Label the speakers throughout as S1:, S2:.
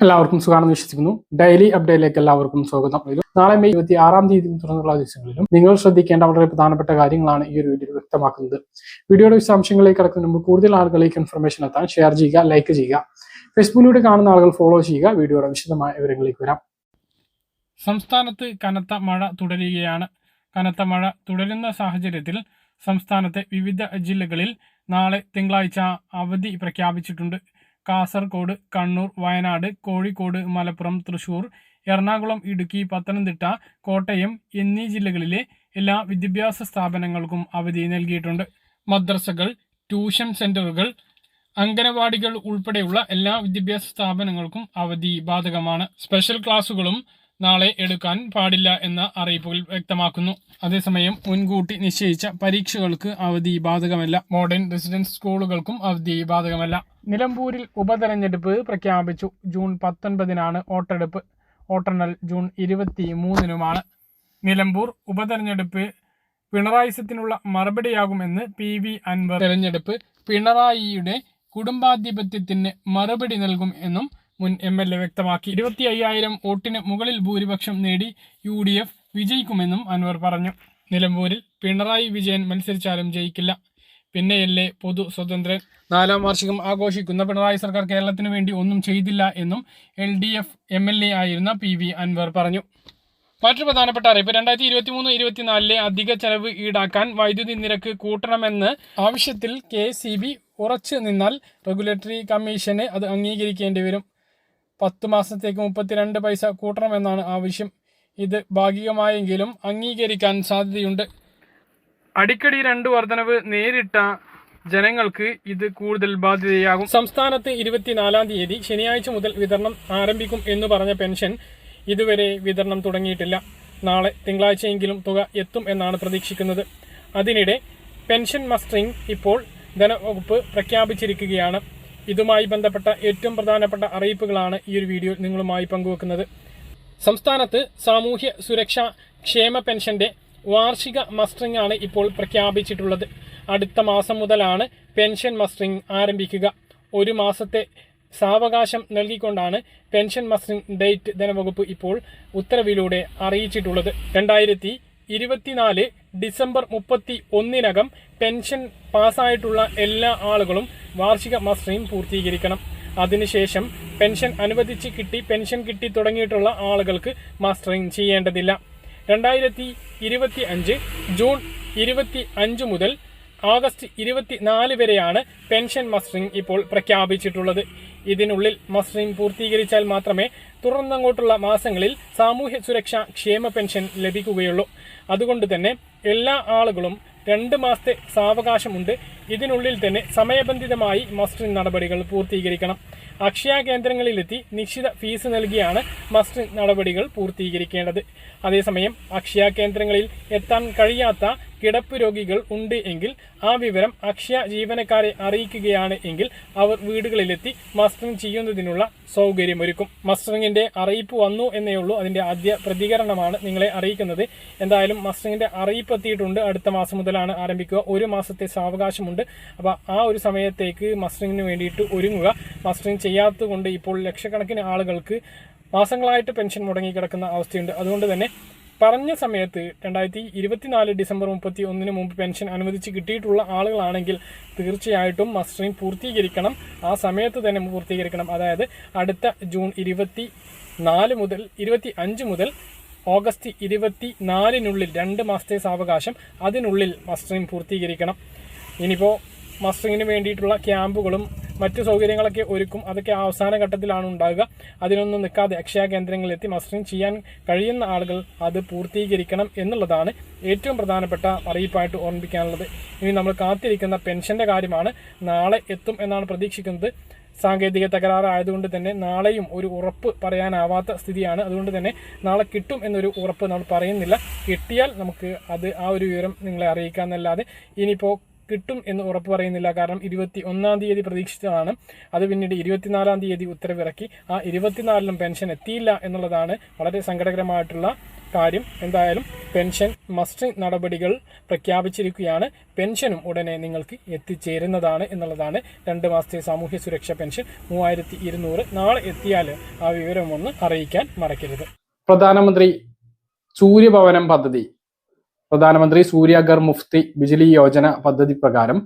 S1: എല്ലാവർക്കും സുഖമാണെന്ന് വിശ്വസിക്കുന്നു. ഡെയിലി അപ്ഡേറ്റിലേക്ക് എല്ലാവർക്കും സ്വാഗതം. നാളെ മെയ് ഇരുപത്തി ആറാം തീയതി തുടർന്നുള്ള ദിവസങ്ങളിലും നിങ്ങൾ ശ്രദ്ധിക്കേണ്ട വളരെ പ്രധാനപ്പെട്ട കാര്യങ്ങളാണ് ഈ ഒരു വീഡിയോ വ്യക്തമാക്കുന്നത്. വീഡിയോയുടെ വിശദാംശങ്ങളിലേക്ക് കടക്കുന്നതിന് മുമ്പ് കൂടുതൽ ആളുകളിലേക്ക് ഇൻഫർമേഷൻ എത്താൻ ഷെയർ ചെയ്യുക ലൈക്ക് ചെയ്യുക. ഫേസ്ബുക്കിലൂടെ കാണുന്ന ആളുകൾ ഫോളോ ചെയ്യുക. വീഡിയോയുടെ വിശദമായ വിവരങ്ങളിലേക്ക് വരാം.
S2: സംസ്ഥാനത്ത് കനത്ത മഴ തുടരുകയാണ്. കനത്ത മഴ തുടരുന്ന സാഹചര്യത്തിൽ സംസ്ഥാനത്തെ വിവിധ ജില്ലകളിൽ നാളെ തിങ്കളാഴ്ച അവധി പ്രഖ്യാപിച്ചിട്ടുണ്ട്. കാസർഗോഡ് കണ്ണൂർ വയനാട് കോഴിക്കോട് മലപ്പുറം തൃശൂർ എറണാകുളം ഇടുക്കി പത്തനംതിട്ട കോട്ടയം എന്നീ ജില്ലകളിലെ എല്ലാ വിദ്യാഭ്യാസ സ്ഥാപനങ്ങൾക്കും അവധി നൽകിയിട്ടുണ്ട്. മദ്രസകൾ ട്യൂഷൻ സെന്ററുകൾ അംഗനവാടികൾ ഉൾപ്പെടെയുള്ള എല്ലാ വിദ്യാഭ്യാസ സ്ഥാപനങ്ങൾക്കും അവധി ബാധകമാണ്. സ്പെഷ്യൽ ക്ലാസുകളും നാളെ എടുക്കാൻ പാടില്ല എന്ന അറിയിപ്പുകൾ വ്യക്തമാക്കുന്നു. അതേസമയം മുൻകൂട്ടി നിശ്ചയിച്ച പരീക്ഷകൾക്ക് അവധി ബാധകമല്ല. മോഡേൺ റെസിഡൻസ് സ്കൂളുകൾക്കും അവധി ബാധകമല്ല. നിലമ്പൂരിൽ ഉപതെരഞ്ഞെടുപ്പ് പ്രഖ്യാപിച്ചു. ജൂൺ പത്തൊൻപതിനാണ് വോട്ടെടുപ്പ്. വോട്ടെണ്ണൽ ജൂൺ ഇരുപത്തി മൂന്നിനുമാണ് നിലമ്പൂർ ഉപതെരഞ്ഞെടുപ്പ് പിണറായിസത്തിനുള്ള മറുപടിയാകുമെന്ന് പി വി അൻവർ. തെരഞ്ഞെടുപ്പ് പിണറായിയുടെ കുടുംബാധിപത്യത്തിന് മറുപടി നൽകും എന്നും മുൻ എം എൽ എ വ്യക്തമാക്കി. ഇരുപത്തി അയ്യായിരം വോട്ടിന് മുകളിൽ ഭൂരിപക്ഷം നേടി യു ഡി എഫ് വിജയിക്കുമെന്നും അൻവർ പറഞ്ഞു. നിലമ്പൂരിൽ പിണറായി വിജയൻ മത്സരിച്ചാലും ജയിക്കില്ല. പിന്നെയല്ലേ പൊതു സ്വതന്ത്രൻ നാലാം വാർഷികം ആഘോഷിക്കുന്ന പിണറായി സർക്കാർ കേരളത്തിന് വേണ്ടി ഒന്നും ചെയ്തില്ല എന്നും L D F M L A ആയിരുന്ന പി വി അൻവർ പറഞ്ഞു. മറ്റൊരു പ്രധാനപ്പെട്ട അറിയിപ്പ്. രണ്ടായിരത്തി ഇരുപത്തി മൂന്ന് ഇരുപത്തിനാലിലെ അധിക ചെലവ് ഈടാക്കാൻ വൈദ്യുതി നിരക്ക് കൂട്ടണമെന്ന് ആവശ്യത്തിൽ കെ സി ബി ഉറച്ചു നിന്നാൽ റെഗുലേറ്ററി കമ്മീഷന് അത് അംഗീകരിക്കേണ്ടി വരും. പത്ത് മാസത്തേക്ക് മുപ്പത്തിരണ്ട് പൈസ കൂട്ടണമെന്നാണ് ആവശ്യം. ഇത് ഭാഗികമായെങ്കിലും അംഗീകരിക്കാൻ സാധ്യതയുണ്ട്. അടിക്കടി രണ്ട് വർധനവ് നേരിട്ട ജനങ്ങൾക്ക് ഇത് കൂടുതൽ ബാധ്യതയാകും. സംസ്ഥാനത്ത് ഇരുപത്തിനാലാം തീയതി ശനിയാഴ്ച മുതൽ വിതരണം ആരംഭിക്കും എന്ന് പറഞ്ഞ പെൻഷൻ ഇതുവരെ വിതരണം തുടങ്ങിയിട്ടില്ല. നാളെ തിങ്കളാഴ്ചയെങ്കിലും തുക എത്തും എന്നാണ് പ്രതീക്ഷിക്കുന്നത്. അതിനിടെ പെൻഷൻ മസ്റ്ററിംഗ് ഇപ്പോൾ ധനവകുപ്പ് പ്രഖ്യാപിച്ചിരിക്കുകയാണ്. ഇതുമായി ബന്ധപ്പെട്ട ഏറ്റവും പ്രധാനപ്പെട്ട അറിയിപ്പുകളാണ് ഈ ഒരു വീഡിയോ നിങ്ങളുമായി പങ്കുവെക്കുന്നത്. സംസ്ഥാനത്ത് സാമൂഹ്യ സുരക്ഷാ ക്ഷേമ പെൻഷന്റെ വാർഷിക മസ്റ്ററിംഗ് ആണ് ഇപ്പോൾ പ്രഖ്യാപിച്ചിട്ടുള്ളത്. അടുത്ത മാസം മുതലാണ് പെൻഷൻ മസ്റ്ററിംഗ് ആരംഭിക്കുക. ഒരു മാസത്തെ സാവകാശം നൽകിക്കൊണ്ടാണ് പെൻഷൻ മസ്റ്ററിംഗ് ഡേറ്റ് ധനവകുപ്പ് ഇപ്പോൾ ഉത്തരവിലൂടെ അറിയിച്ചിട്ടുള്ളത്. രണ്ടായിരത്തി ഇരുപത്തിനാല് ഡിസംബർ മുപ്പത്തി ഒന്നിനകം പെൻഷൻ പാസ്സായിട്ടുള്ള എല്ലാ ആളുകളും വാർഷിക മസ്റ്ററിംഗ് പൂർത്തീകരിക്കണം. അതിനുശേഷം പെൻഷൻ അനുവദിച്ച് കിട്ടി പെൻഷൻ കിട്ടി തുടങ്ങിയിട്ടുള്ള ആളുകൾക്ക് മസ്റ്ററിംഗ് ചെയ്യേണ്ടതില്ല. രണ്ടായിരത്തി ഇരുപത്തി അഞ്ച് ജൂൺ ഇരുപത്തി അഞ്ച് മുതൽ ആഗസ്റ്റ് ഇരുപത്തിനാല് വരെയാണ് പെൻഷൻ മസ്റ്ററിംഗ് ഇപ്പോൾ പ്രഖ്യാപിച്ചിട്ടുള്ളത്. ഇതിനുള്ളിൽ മസ്റ്ററിംഗ് പൂർത്തീകരിച്ചാൽ മാത്രമേ തുടർന്നങ്ങോട്ടുള്ള മാസങ്ങളിൽ സാമൂഹ്യ സുരക്ഷാ ക്ഷേമ പെൻഷൻ ലഭിക്കുകയുള്ളൂ. അതുകൊണ്ട് തന്നെ എല്ലാ ആളുകളും രണ്ട് മാസത്തെ സാവകാശമുണ്ട്. ഇതിനുള്ളിൽ തന്നെ സമയബന്ധിതമായി മസ്റ്ററിംഗ് നടപടികൾ പൂർത്തീകരിക്കണം. അക്ഷയ കേന്ദ്രങ്ങളിലെത്തി നിശ്ചിത ഫീസ് നൽകിയാണ് മസ്റ്ററിംഗ് നടപടികൾ പൂർത്തീകരിക്കേണ്ടത്. അതേസമയം അക്ഷയ കേന്ദ്രങ്ങളിൽ എത്താൻ കഴിയാത്ത കിടപ്പ് രോഗികൾ ഉണ്ട് എങ്കിൽ ആ വിവരം അക്ഷയ ജീവനക്കാരെ അറിയിക്കുകയാണ് എങ്കിൽ അവർ വീടുകളിലെത്തി മസ്റ്ററിംഗ് ചെയ്യുന്നതിനുള്ള സൗകര്യമൊരുക്കും. മസ്റ്ററിങ്ങിന്റെ അറിയിപ്പ് വന്നു എന്നേ ഉള്ളൂ. അതിന്റെ ആദ്യ പ്രതികരണമാണ് നിങ്ങളെ അറിയിക്കുന്നത്. എന്തായാലും മസ്റ്ററിങ്ങിന്റെ അറിയിപ്പ് എത്തിയിട്ടുണ്ട്. അടുത്ത മാസം മുതലാണ് ആരംഭിക്കുക. ഒരു മാസത്തെ സാവകാശമുണ്ട്. അപ്പോൾ ആ ഒരു സമയത്തേക്ക് മസ്റ്ററിങ്ങിന് വേണ്ടിയിട്ട് ഒരുങ്ങുക. മസ്റ്ററിങ് ചെയ്യാത്തത് കൊണ്ട് ഇപ്പോൾ ലക്ഷക്കണക്കിന് ആളുകൾക്ക് മാസങ്ങളായിട്ട് പെൻഷൻ മുടങ്ങി കിടക്കുന്ന അവസ്ഥയുണ്ട്. അതുകൊണ്ട് തന്നെ പറഞ്ഞ സമയത്ത് രണ്ടായിരത്തി ഇരുപത്തിനാല് ഡിസംബർ മുപ്പത്തി ഒന്നിന് മുമ്പ് പെൻഷൻ അനുവദിച്ച് കിട്ടിയിട്ടുള്ള ആളുകളാണെങ്കിൽ തീർച്ചയായിട്ടും മസ്റ്ററിംഗ് പൂർത്തീകരിക്കണം. ആ സമയത്ത് തന്നെ പൂർത്തീകരിക്കണം. അതായത് അടുത്ത ജൂൺ ഇരുപത്തി നാല് മുതൽ ഇരുപത്തി അഞ്ച് മുതൽ ഓഗസ്റ്റ് ഇരുപത്തി നാലിനുള്ളിൽ രണ്ട് മാസത്തെ സാവകാശം അതിനുള്ളിൽ മസ്റ്ററിംഗ് പൂർത്തീകരിക്കണം. ഇനിയിപ്പോൾ മസ്സിങ്ങിന് വേണ്ടിയിട്ടുള്ള ക്യാമ്പുകളും മറ്റു സൗകര്യങ്ങളൊക്കെ ഒരുക്കും. അതൊക്കെ അവസാന ഘട്ടത്തിലാണ് ഉണ്ടാകുക അതിനൊന്നും നിൽക്കാതെ അക്ഷയ കേന്ദ്രങ്ങളിലെത്തി മസ്റ്ററിംഗ് ചെയ്യാൻ കഴിയുന്ന ആളുകൾ അത് പൂർത്തീകരിക്കണം എന്നുള്ളതാണ് ഏറ്റവും പ്രധാനപ്പെട്ട അറിയിപ്പായിട്ട് ഓർമ്മിപ്പിക്കാനുള്ളത്. ഇനി നമ്മൾ കാത്തിരിക്കുന്ന പെൻഷന്റെ കാര്യമാണ്. നാളെ എത്തും എന്നാണ് പ്രതീക്ഷിക്കുന്നത്. സാങ്കേതിക തകരാറായതുകൊണ്ട് തന്നെ നാളെയും ഒരു ഉറപ്പ് പറയാനാവാത്ത സ്ഥിതിയാണ്. അതുകൊണ്ട് തന്നെ നാളെ കിട്ടും എന്നൊരു ഉറപ്പ് നമ്മൾ പറയുന്നില്ല. കിട്ടിയാൽ നമുക്ക് അത് ആ ഒരു വിവരം നിങ്ങളെ അറിയിക്കാമെന്നല്ലാതെ ഇനിയിപ്പോൾ കിട്ടും എന്ന് ഉറപ്പ് പറയുന്നില്ല. കാരണം ഇരുപത്തി ഒന്നാം തീയതി പ്രതീക്ഷിച്ചതാണ്. അത് പിന്നീട് ഇരുപത്തിനാലാം തീയതി ഉത്തരവിറക്കി. ആ ഇരുപത്തിനാലിലും പെൻഷൻ എത്തിയില്ല എന്നുള്ളതാണ് വളരെ സങ്കടകരമായിട്ടുള്ള കാര്യം. എന്തായാലും പെൻഷൻ മസ്റ്ററിംഗ് നടപടികൾ പ്രഖ്യാപിച്ചിരിക്കുകയാണ്. പെൻഷനും ഉടനെ നിങ്ങൾക്ക് എത്തിച്ചേരുന്നതാണ് എന്നുള്ളതാണ് രണ്ട് മാസത്തെ സാമൂഹ്യ സുരക്ഷാ പെൻഷൻ മൂവായിരത്തി ഇരുന്നൂറ് നാളെ എത്തിയാൽ ആ വിവരം ഒന്ന് അറിയിക്കാൻ മറക്കരുത്.
S1: പ്രധാനമന്ത്രി സൂര്യഭവനം പദ്ധതി. പ്രധാനമന്ത്രി സൂര്യഗർ മുഫ്തി ബിജ്ലി യോജന പദ്ധതി പ്രകാരം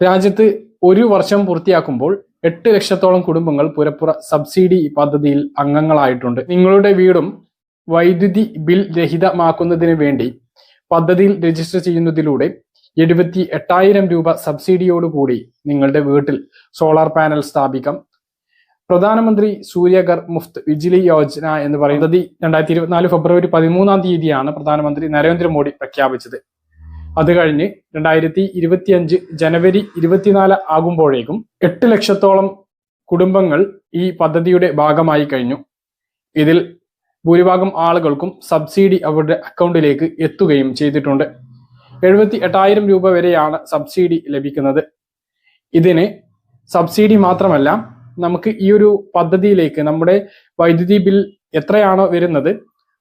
S1: രാജ്യത്ത് ഒരു വർഷം പൂർത്തിയാക്കുമ്പോൾ എട്ട് ലക്ഷത്തോളം കുടുംബങ്ങൾ പുരപ്പുറ സബ്സിഡി പദ്ധതിയിൽ അംഗങ്ങളായിട്ടുണ്ട്. നിങ്ങളുടെ വീടും വൈദ്യുതി ബിൽ രഹിതമാക്കുന്നതിന് വേണ്ടി പദ്ധതിയിൽ രജിസ്റ്റർ ചെയ്യുന്നതിലൂടെ എഴുപത്തി എട്ടായിരം രൂപ സബ്സിഡിയോടുകൂടി നിങ്ങളുടെ വീട്ടിൽ സോളാർ പാനൽ സ്ഥാപിക്കാം. പ്രധാനമന്ത്രി സൂര്യഗർ മുഫ്ത് വിജിലി യോജന എന്ന് പറയുന്നത് രണ്ടായിരത്തി ഇരുപത്തിനാല് ഫെബ്രുവരി പതിമൂന്നാം തീയതിയാണ് പ്രധാനമന്ത്രി നരേന്ദ്രമോദി പ്രഖ്യാപിച്ചത്. അത് കഴിഞ്ഞ് രണ്ടായിരത്തി ഇരുപത്തിയഞ്ച് ജനുവരി ഇരുപത്തിനാല് ആകുമ്പോഴേക്കും എട്ട് ലക്ഷത്തോളം കുടുംബങ്ങൾ ഈ പദ്ധതിയുടെ ഭാഗമായി കഴിഞ്ഞു. ഇതിൽ ഭൂരിഭാഗം ആളുകൾക്കും സബ്സിഡി അവരുടെ അക്കൗണ്ടിലേക്ക് എത്തുകയും ചെയ്തിട്ടുണ്ട്. എഴുപത്തി എട്ടായിരം രൂപ വരെയാണ് സബ്സിഡി ലഭിക്കുന്നത്. ഇതിന് സബ്സിഡി മാത്രമല്ല നമുക്ക് ഈ ഒരു പദ്ധതിയിലേക്ക് നമ്മുടെ വൈദ്യുതി ബിൽ എത്രയാണോ വരുന്നത്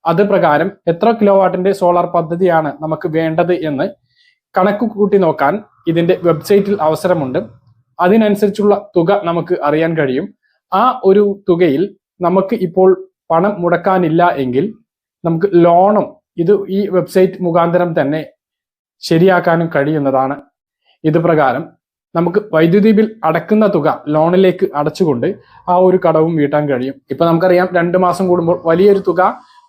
S1: അത് പ്രകാരം എത്ര കിലോ വാട്ടിന്റെ സോളാർ പദ്ധതിയാണ് നമുക്ക് വേണ്ടത് എന്ന് കണക്ക് കൂട്ടി നോക്കാൻ ഇതിന്റെ വെബ്സൈറ്റിൽ അവസരമുണ്ട്. അതിനനുസരിച്ചുള്ള തുക നമുക്ക് അറിയാൻ കഴിയും. ആ ഒരു തുകയിൽ നമുക്ക് ഇപ്പോൾ പണം മുടക്കാനില്ല എങ്കിൽ നമുക്ക് ലോണും ഇത് ഈ വെബ്സൈറ്റ് മുഖാന്തരം തന്നെ ശരിയാക്കാനും കഴിയുന്നതാണ്. ഇത് പ്രകാരം നമുക്ക് വൈദ്യുതി ബിൽ അടക്കുന്ന തുക ലോണിലേക്ക് അടച്ചുകൊണ്ട് ആ ഒരു കടവും വീട്ടാൻ കഴിയും. ഇപ്പൊ നമുക്കറിയാം രണ്ട് മാസം കൂടുമ്പോൾ വലിയൊരു തുക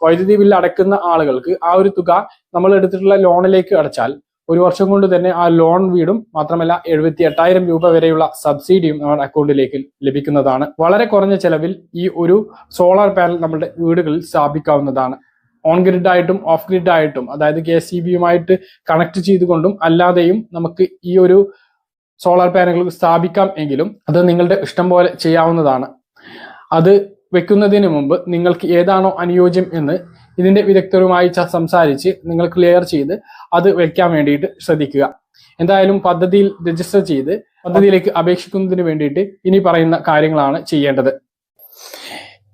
S1: വൈദ്യുതി ബിൽ അടക്കുന്ന ആളുകൾക്ക് ആ ഒരു തുക നമ്മൾ എടുത്തിട്ടുള്ള ലോണിലേക്ക് അടച്ചാൽ ഒരു വർഷം കൊണ്ട് തന്നെ ആ ലോൺ വീടും മാത്രമല്ല എഴുപത്തി എട്ടായിരം രൂപ വരെയുള്ള സബ്സിഡിയും നമ്മുടെ അക്കൗണ്ടിലേക്ക് ലഭിക്കുന്നതാണ്. വളരെ കുറഞ്ഞ ചെലവിൽ ഈ ഒരു സോളാർ പാനൽ നമ്മുടെ വീടുകളിൽ സ്ഥാപിക്കാവുന്നതാണ്. ഓൺ ഗ്രിഡ് ആയിട്ടും ഓഫ് ഗ്രിഡ് ആയിട്ടും അതായത് കെ സി ബിയുമായിട്ട് കണക്ട് ചെയ്തുകൊണ്ടും അല്ലാതെയും നമുക്ക് ഈ ഒരു സോളാർ പാനലുകൾ സ്ഥാപിക്കാം എങ്കിലും അത് നിങ്ങളുടെ ഇഷ്ടം പോലെ ചെയ്യാവുന്നതാണ്. അത് വെക്കുന്നതിന് മുമ്പ് നിങ്ങൾക്ക് ഏതാണോ അനുയോജ്യം എന്ന് ഇതിന്റെ വിദഗ്ധരുമായി സംസാരിച്ച് നിങ്ങൾ ക്ലിയർ ചെയ്ത് അത് വെക്കാൻ വേണ്ടിയിട്ട് ശ്രദ്ധിക്കുക. എന്തായാലും പദ്ധതിയിൽ രജിസ്റ്റർ ചെയ്ത് പദ്ധതിയിലേക്ക് അപേക്ഷിക്കുന്നതിന് വേണ്ടിയിട്ട് ഇനി പറയുന്ന കാര്യങ്ങളാണ് ചെയ്യേണ്ടത്.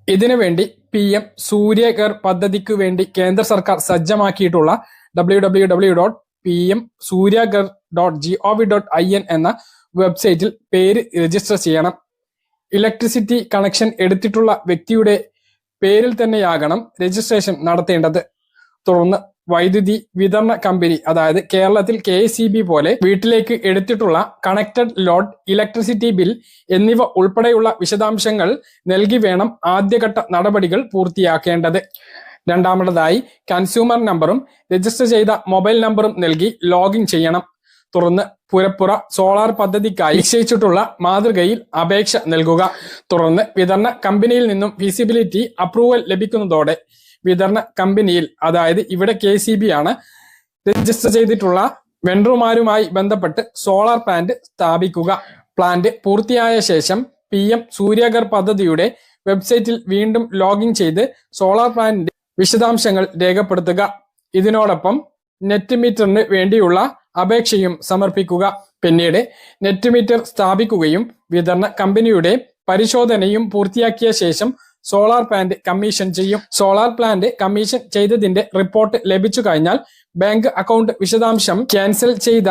S1: ഇതിനു വേണ്ടി പി എം സൂര്യകർ പദ്ധതിക്ക് വേണ്ടി കേന്ദ്ര സർക്കാർ സജ്ജമാക്കിയിട്ടുള്ള W W W dot P M Suryaghar dot G O V dot I N എന്ന വെബ്സൈറ്റിൽ പേര് രജിസ്റ്റർ ചെയ്യണം. ഇലക്ട്രിസിറ്റി കണക്ഷൻ എടുത്തിട്ടുള്ള വ്യക്തിയുടെ പേരിൽ തന്നെയാകണം രജിസ്ട്രേഷൻ നടത്തേണ്ടത്. തുടർന്ന് വൈദ്യുതി വിതരണ കമ്പനി അതായത് കേരളത്തിൽ കെ പോലെ വീട്ടിലേക്ക് എടുത്തിട്ടുള്ള കണക്റ്റഡ് ലോഡ് ഇലക്ട്രിസിറ്റി ബിൽ എന്നിവ ഉൾപ്പെടെയുള്ള വിശദാംശങ്ങൾ നൽകി വേണം ആദ്യഘട്ട നടപടികൾ പൂർത്തിയാക്കേണ്ടത്. രണ്ടാമതായി കൺസ്യൂമർ നമ്പറും രജിസ്റ്റർ ചെയ്ത മൊബൈൽ നമ്പറും നൽകി ലോഗിൻ ചെയ്യണം. തുടർന്ന് പുരപ്പുറ സോളാർ പദ്ധതിക്കായി നിശ്ചയിച്ചിട്ടുള്ള മാതൃകയിൽ അപേക്ഷ നൽകുക. തുടർന്ന് വിതരണ കമ്പനിയിൽ നിന്നും ഫീസിബിലിറ്റി അപ്രൂവൽ ലഭിക്കുന്നതോടെ വിതരണ കമ്പനിയിൽ അതായത് ഇവിടെ കെ ആണ് രജിസ്റ്റർ ചെയ്തിട്ടുള്ള വെണ്ടർമാരുമായി ബന്ധപ്പെട്ട് സോളാർ പ്ലാന്റ് സ്ഥാപിക്കുക. പ്ലാന്റ് പൂർത്തിയായ ശേഷം പി എം സൂര്യഗർ പദ്ധതിയുടെ വെബ്സൈറ്റിൽ വീണ്ടും ലോഗിൻ ചെയ്ത് സോളാർ പ്ലാന്റിന്റെ വിശദാംശങ്ങൾ രേഖപ്പെടുത്തുക. ഇതിനോടൊപ്പം നെറ്റ് മീറ്ററിന് വേണ്ടിയുള്ള അപേക്ഷയും സമർപ്പിക്കുക. പിന്നീട് നെറ്റ് മീറ്റർ സ്ഥാപിക്കുകയും വിതരണ കമ്പനിയുടെ പരിശോധനയും പൂർത്തിയാക്കിയ ശേഷം സോളാർ പ്ലാന്റ് കമ്മീഷൻ ചെയ്യും. സോളാർ പ്ലാന്റ് കമ്മീഷൻ ചെയ്തതിന്റെ റിപ്പോർട്ട് ലഭിച്ചു കഴിഞ്ഞാൽ ബാങ്ക് അക്കൗണ്ട് വിശദാംശം ക്യാൻസൽ ചെയ്ത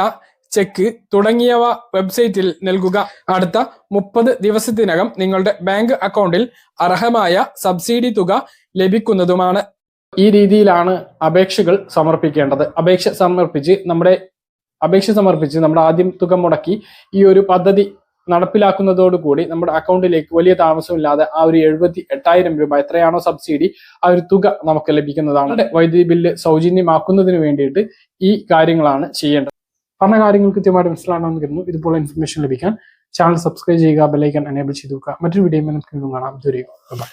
S1: ചെക്ക് തുടങ്ങിയവ വെബ്സൈറ്റിൽ നൽകുക. അടുത്ത മുപ്പത് ദിവസത്തിനകം നിങ്ങളുടെ ബാങ്ക് അക്കൗണ്ടിൽ അർഹമായ സബ്സിഡി തുക ലഭിക്കുന്നതുമാണ്. ഈ രീതിയിലാണ് അപേക്ഷകൾ സമർപ്പിക്കേണ്ടത്. അപേക്ഷ സമർപ്പിച്ച് നമ്മുടെ അപേക്ഷ സമർപ്പിച്ച് നമ്മുടെ ആദ്യം തുക മുടക്കി ഈ ഒരു പദ്ധതി നടപ്പിലാക്കുന്നതോടുകൂടി നമ്മുടെ അക്കൗണ്ടിലേക്ക് വലിയ താമസമില്ലാതെ ആ ഒരു എഴുപത്തി എട്ടായിരം രൂപ എത്രയാണോ സബ്സിഡി ആ ഒരു തുക നമുക്ക് ലഭിക്കുന്നതാണ്. വൈദ്യുതി ബില്ല് സൗജന്യമാക്കുന്നതിന് വേണ്ടിയിട്ട് ഈ കാര്യങ്ങളാണ് ചെയ്യേണ്ടത്. പറഞ്ഞ കാര്യങ്ങൾ കൃത്യമായിട്ട് മനസ്സിലാണെന്ന് കരുതുന്നു. ഇതുപോലെ ഇൻഫർമേഷൻ ലഭിക്കാൻ ചാനൽ സബ്സ്ക്രൈബ് ചെയ്യുക ബെല്ലൈക്കൻ എനേബിൾ ചെയ്തു നോക്കുക മറ്റൊരു വീഡിയോ നമുക്ക് കാണാം. ഇതുവരെയും ബൈ